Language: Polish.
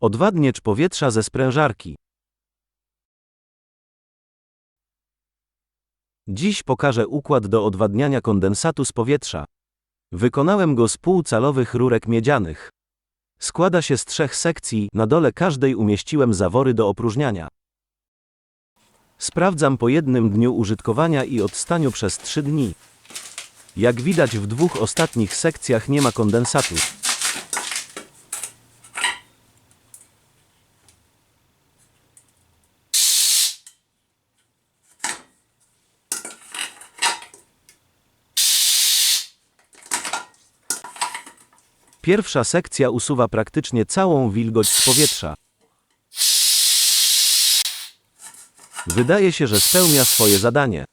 Odwadniacz powietrza ze sprężarki. Dziś pokażę układ do odwadniania kondensatu z powietrza. Wykonałem go z półcalowych rurek miedzianych. Składa się z trzech sekcji, na dole każdej umieściłem zawory do opróżniania. Sprawdzam po jednym dniu użytkowania i odstaniu przez 3 dni. Jak widać w dwóch ostatnich sekcjach nie ma kondensatu. Pierwsza sekcja usuwa praktycznie całą wilgoć z powietrza. Wydaje się, że spełnia swoje zadanie.